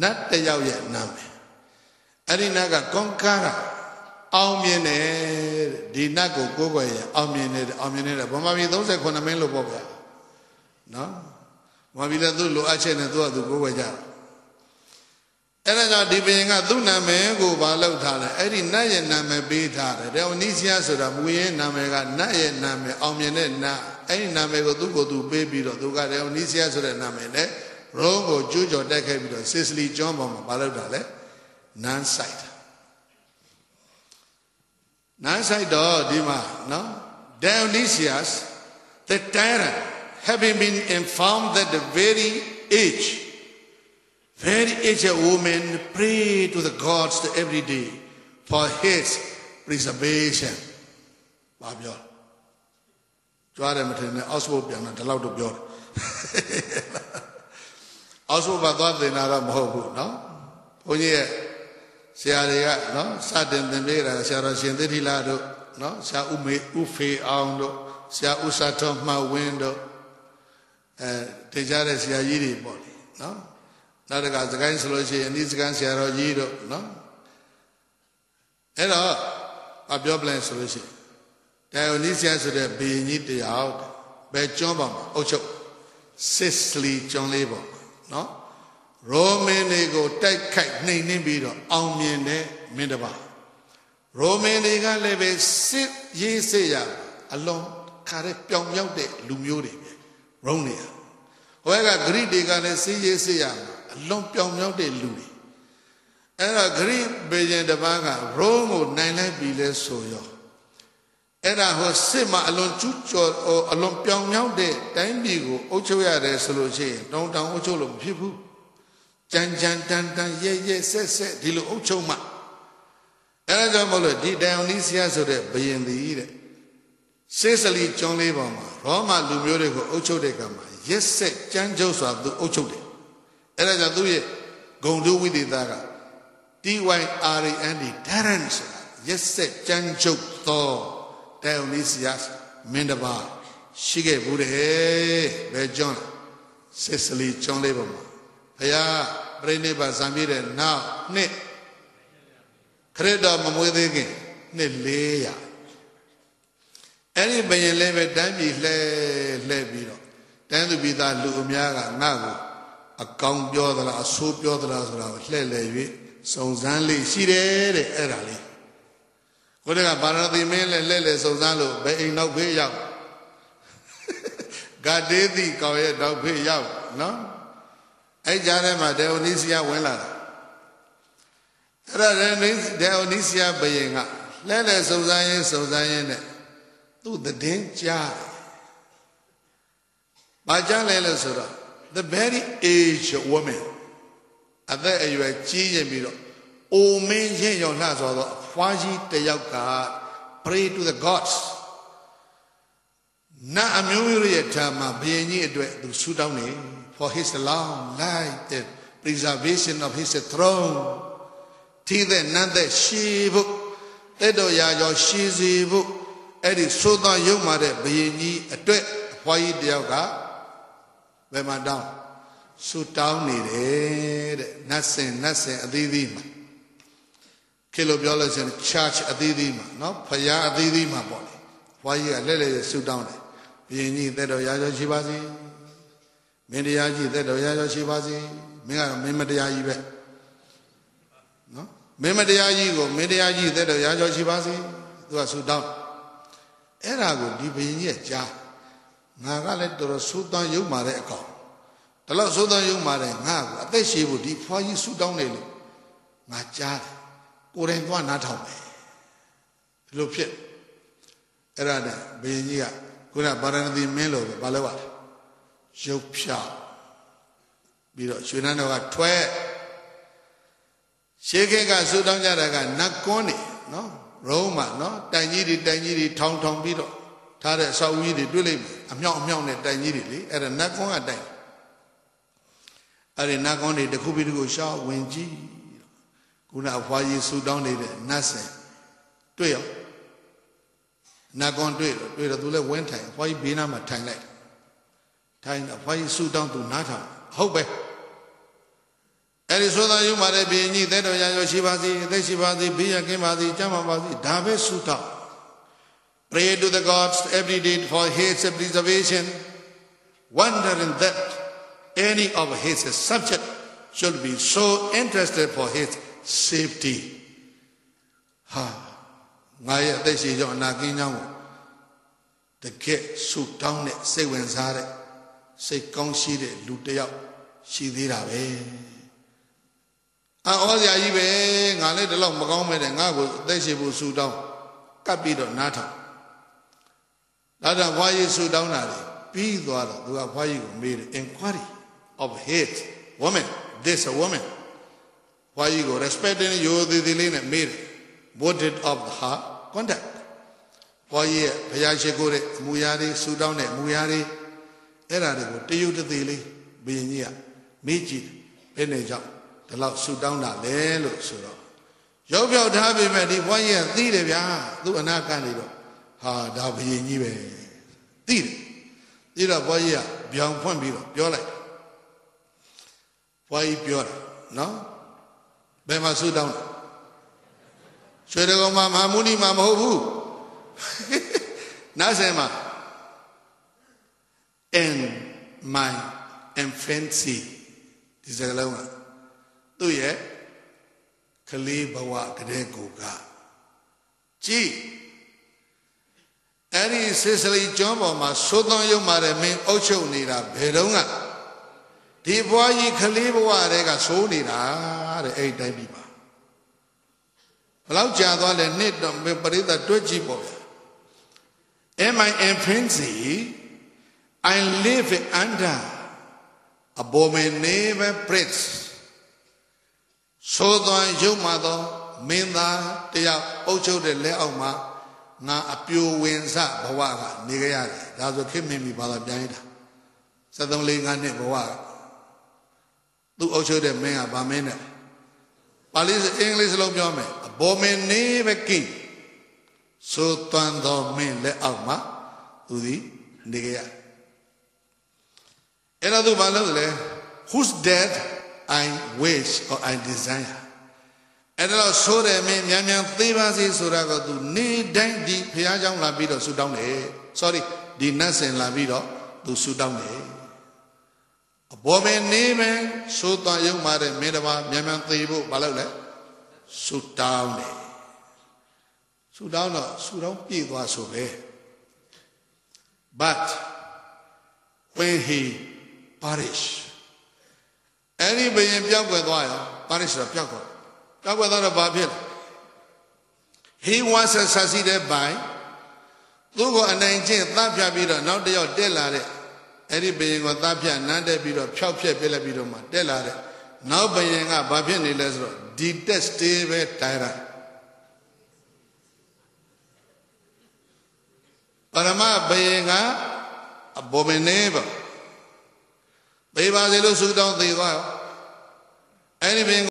နတ်တယောက်ရဲ့နာမည်အဲ့ဒီနတ်ကကွန်ကာရာအောင်မြင်တယ်ဒီနတ်ကိုကိုးကွယ်ရအောင်မြင်တယ်အောင်မြင်တယ်ဗမာပြည်38မင်းလို့ပေါ့ဗျာနော်ဗမာပြည်လည်းသူ့လိုအပ်ချက်နဲ့သူ့အသူကိုးကွယ်ကြအဲ့ဒါကြောင့်ဒီဘုရင်ကသူ့နာမည်ကိုဘာလောက်ထားလဲအဲ့ဒီနတ်ရဲ့နာမည်ပေးထားတယ်ဒေဝနီစီယာဆိုတာမူရင်းနာမည်ကနတ်ရဲ့နာမည်အောင်မြင်တဲ့နတ်အဲ့ဒီနာမည်ကိုသူ့ကိုယ်သူပေးပြီးတော့သူကဒေဝနီစီယာဆိုတဲ့နာမည်နဲ့ ရုံးကိုကျူးကျော်တက်ခဲ့ပြီးတော့စစ်စလီကျွန်းပေါ်မှာဘာလောက်တာလဲနန်းဆိုင်တာနန်းဆိုင်တော့ဒီမှာနော် Dionysius the tyrant having been informed that the very age very aged woman pray to the gods every day for his preservation ဘာပြောကြွားတယ်မထင်နဲ့အောက်စဖို့ပြန်တော့ဒီလောက်တော့ပြောတယ် အောက်ဆိုဘာသွားသင်တာတော့မဟုတ်ဘူးနော်ဘုန်းကြီးရဲ့ဆရာတွေကနော်စတင်သင်ပေးတာဆရာတော်ရှင်သတိလာတို့နော်ဆရာဥမေဥဖေအောင်တို့ဆရာဥစာတော်မှဝင်းတို့အဲတင်ကြတဲ့ဆရာကြီးတွေပေါ့လေနော်နောက်တကစကိုင်းဆိုလို့ရှိရင်အနိစကန်းဆရာတော်ကြီးတို့နော်အဲ့တော့အပြောပလန်ဆိုလို့ရှိရင်ဒိုင်ယိုနီးစီးယားဆိုတဲ့ဘီရင်ကြီးတရားဘယ်ကျွန်းပေါ်မှာအုပ်ချုပ်စစ်လီကျွန်းလေးပေါ် နော်ရိုမင်းတွေကိုတိုက်ခိုက်နှိမ်နှင်းပြီးတော့အောင်မြင်တဲ့မင်းတစ်ပါးရိုမင်းတွေကလည်းပဲစစ်ရေးစစ်ရအလွန်ခါတဲ့ပြောင်မြောက်တဲ့လူမျိုးတွေပဲရုံးနေရဟိုကဂရိတွေကလည်းစစ်ရေးစစ်ရအလွန်ပြောင်မြောက်တဲ့လူတွေအဲ့တော့ဂရိဘေဂျင်တစ်ပါးကရုံးကိုနိုင်လိုက်ပြီလဲဆိုရော အဲ့ဒါဟိုစစ်မှာအလွန်ကျူးကျော်အလွန်ပြောင်မြောက်တဲ့တိုင်းပြည်ကိုအုပ်ချုပ်ရတယ်ဆိုလို့ရှိရင်တောင်းတောင်းအုပ်ချုပ်လို့မဖြစ်ဘူးကြမ်းကြမ်းတန်တန်ရဲရဲဆက်ဆက်ဒီလိုအုပ်ချုပ်မှအဲဒါကြောင့်မလို့ဒီတိုင်အောင်နီးဆရာဆိုတဲ့ဘယင်သည်တဲ့စေစလီကျွန်းလေးပေါ်မှာရောမလူမျိုးတွေကိုအုပ်ချုပ်တဲ့ကမှာရက်ဆက်ကြမ်းကြုတ်စွာသူအုပ်ချုပ်တယ်အဲဒါကြောင့်သူရဲ့ဂုံတုဝိသေသက TYRAND Terran ဆိုတာရက်ဆက်ကြမ်းကြုတ်သော တိုင်အောင်နီးဆရာမင်းတပါရှိခဲ့ဘူးတဲ့ဘယ်ကျွန်းစေစလီကျွန်းလေးပေါ်မှာဘုရားပြိဋိဘဇံပြည့်တဲ့နောက်နှစ်ခရစ်တော်မမွေးသေးခင်နှစ်400အဲ့ဒီဘယင်လည်းပဲတန်းပြည်လှဲလှဲပြီးတော့တန်းသူပြည်သားလူအများကငါ့ကိုအကောင်ပြောသလားအဆိုးပြောသလားဆိုတာကိုလှဲ့လှဲ၍စုံစမ်းလေးရှိတယ်တဲ့အဲ့ဒါလေး ကိုယ်ကဘာရတိမင်းလည်းလှဲ့လှဲစုံစမ်းလို့ဘယ်အိမ်နောက်ဖေးရောက်ဂတေးတိကောင်ရဲ့နောက်ဖေးရောက်နော်အဲ့ကြားထဲမှာဒေအိုနီစီယာဝင်လာတာအဲ့ဒါဒေအိုနီစီယာဘယင်ကလဲလဲစုံစမ်းရင်းစုံစမ်းရင်းနဲ့သူ့တဲ့ကြားတယ်။ဘာကြားလဲလို့ဆိုတော့ the very age woman အသက်အရွယ်ကြီးရင်ပြီးတော့အိုမင်းရင်ရောလှဆိုတော့အ ဖွားကြီးတယောက်က pray to the gods နာအမျိုးမျိုးရဲ့ဓမ္မဘယင်ကြီးအတွက်သူဆူတောင်းနေ for his long life the preservation of his throne ထိတဲ့နတ်တဲ့ရှေးဖို့တဲ့တော်ရာကျော်ရှေးစီဖို့အဲ့ဒီသိုးသောရုပ်မာတဲ့ဘယင်ကြီးအတွက်အဖွားကြီးတယောက်ကဘယ်မှာတောင်းဆူတောင်းနေတယ်တဲ့နတ်စင်နတ်စင်အသီးသီးမှာ ခေလို့ပြောလို့ရှိရင် church အသီးသီးမှာနော်ဖယားအသီးသီးမှာပေါ့လေဘွားကြီးကလက်လက်ဆူတောင်းတယ်ဘုရင်ကြီးသက်တော်ရာကျော်ရှိပါစေမင်းတရားကြီးသက်တော်ရာကျော်ရှိပါစေမင်းကမင်းမတရားကြီးပဲနော်မင်းမတရားကြီးကိုမင်းတရားကြီးသက်တော်ရာကျော်ရှိပါစေသူကဆူတောင်းအဲ့ဒါကိုဒီဘုရင်ကြီးကကြားငါကလည်းတော်တော်ဆူတောင်းရုပ်မာတဲ့အကောင်ဒါလို့ဆူတောင်းရုပ်မာတဲ့ငါ့ကိုအသက်ရှိဖို့ဒီဘွားကြီးဆူတောင်းနေလို့ငါကြားတယ် ကိုယ်တိုင်သွားနားထောင်တယ်ဒီလိုဖြစ်အဲ့ဒါနဲ့ဘယင်ကြီးကခုနဗာရဏသီမင်းလို့ဘာလဲပါလဲရုပ်ဖြောက်ပြီးတော့ရွှေနန်းတော်ကထွက်ရှေးခေတ်ကဆူတောင်းကြတာကနတ်ကွန်းနေနော်ရုံးမှာနော်တိုင်ကြီးတွေတိုင်ကြီးတွေထောင်ထောင်ပြီးတော့ထားတဲ့အဆောက်အဦကြီးတွေတွေ့လိမ့်မယ်အမြောက်အမြောက်နဲ့တိုင်ကြီးတွေလေအဲ့ဒါနတ်ကွန်းကတိုင်အဲ့ဒီနတ်ကွန်းတွေတစ်ခုပြီးတစ်ခုရှောက်ဝင်ကြည့် ခုနအဖွားကြီးဆူတောင်းနေတဲ့နတ်ဆင်တွေ့ရောနတ်ကွန်းတွေ့တော့တွေ့တော့သူလည်းဝင်းထိုင်အဖွားကြီးဘေးနားမှာထိုင်လိုက်ထိုင်အဖွားကြီးဆူတောင်းသူနားထောင်ဟုတ်ပဲအဲ့ဒီသောသာယုမှာတဲ့ဘုရင်ကြီးတဲ့တော်ရရောရှိပါစေအသက်ရှိပါစေဘေးရကင်းပါစေကျမ်းပါပါစေဒါပဲဆုတောင်း Pray to the gods every day for his preservation wondering that any of his subjects should be so interested for his safety ဟာငါရဲ့အသက်ရှိကြောင်းအနာကင်းကြောင်းကိုတကယ်ဆုတောင်းတဲ့စိတ်ဝင်စားတဲ့စိတ်ကောင်းရှိတဲ့လူတစ်ယောက်ရှိသေးတာပဲအော်စရာကြီးပဲငါလည်းဒီလောက်မကောင်းမဲ့တဲ့ငါ့ကိုအသက်ရှိဖို့ဆုတောင်းကပ်ပြီးတော့နားထောင်ဒါကြောင့်ဘွားကြီးဆုတောင်းတာလေပြီးသွားတော့သူကဘွားကြီးကိုမေးတယ် inquiry of hate woman this a woman ဘွားကြီးကို respect နဲ့ရိုးသေးသေးလေးနဲ့မေးတယ် motive of her conduct ဘွားကြီးရဲ့ဘုရားရှိခိုးတဲ့အမူအရာတွေဆူတောင်းတဲ့အမူအရာတွေအဲ့ဒါတွေကိုတယုတ်တသေးလေးဘုရင်ကြီးကမေးကြည့်ဘယ်နဲ့ကြောင့်ဒီလောက်ဆူတောင်းတာလဲလို့ဆိုတော့ရုပ်ပြောက်ထားပေမဲ့ဒီဘွားကြီးကသိတယ်ဗျာသူ့အနာကနေတော့ဟာဒါဘုရင်ကြီးပဲသိတယ်သိတော့ဘွားကြီးကပြောင်ဖွင့်ပြီးတော့ပြောလိုက်ဘွားကြီးပြောတာနော် ဘယ်မှာဆူတောင်းလဲရွှေတကောင်မှာမဟာမုနီမှာမဟုတ်ဘူးနားဆင်မှာ in my infancy ဒီစကားလုံးကသူ့ရဲ့ကလေးဘဝကလေးကိုကကြည်အဲ့ဒီစစ်စလီကျွန်းပေါ်မှာသိုးသွန်းရုံမာတဲ့မင်းအုပ်ချုပ်နေတာဘယ်တော့က ဒီဘွားကြီးကလေးဘဝတည်းကစိုးနေတာတဲ့အဲ့ဒီတိုင်းပြီပါဘလောက်ကြာသွားလဲနှစ်တော့ပရိသတ်တွက်ကြည့်ပေါ့ဗျာ In my infancy I live under abominable prince သို့သောရုပ်မှသောမင်းသားတယောက်အုပ်ချုပ်တဲ့လက်အောက်မှာငါအပြိုဝင်စဘဝကနေကြရတယ်ဒါဆိုခင်မင်းမိဘာသာပြန်ရတာ73လေး5နှစ်ဘဝ သူအုပ်ချုပ်တဲ့မင်းကဗာမင်းနဲ့ပါဠိအင်္ဂလိပ်စလုံးပြောမယ် abominable king သို့သွမ်းသောမင်းလက်အောက်မှာသူသည်နေကြရအဲ့တော့သူဘာလုပ်လဲ whose death I wish or I desire အဲ့တော့ဆိုတယ်မင်းမြန်မြန်သေးပါစေဆိုတာကသူနေတိုင်းဒီဖះเจ้าလာပြီးတော့ဆူတောင်းတယ် sorry ဒီနတ်စင်လာပြီးတော့သူဆူတောင်းတယ် အဘောမင်းနေမယ်ဆိုတော့ရုံမာတဲ့မင်းတစ်ပါးမြန်မြန်သေးဖို့ဘာလုပ်လဲဆူတောင်းတယ်ဆူတောင်းတော့ဆူတောင်းပြည့်သွားဆိုပဲ but when he perish အဲ့ဒီဘယင်ပြောက်ွယ်သွားရော perish တော့ပြောက်သွားပြောက်ွယ်သွားတော့ဘာဖြစ်လဲ he was succeeded by သူ့ကိုအနိုင်ကျင့်သတ်ဖြတ်ပြီးတော့နောက်တစ်ယောက်တက်လာတဲ့ အဲ့ဒီဘယင်ကိုသတ်ဖြတ်နန်းတက်ပြီးတော့ဖြောက်ဖြက်ပြစ်လိုက်ပြီးတော့မှတက်လာတဲ့နောက်ဘယင်ကဘာဖြစ်နေလဲဆိုတော့ detestable tyrant ပရမဘယင်ကအဘောမနေပါသေပါစေလို့ဆုတောင်းသေသွားရောအဲ့ဒီဘယင်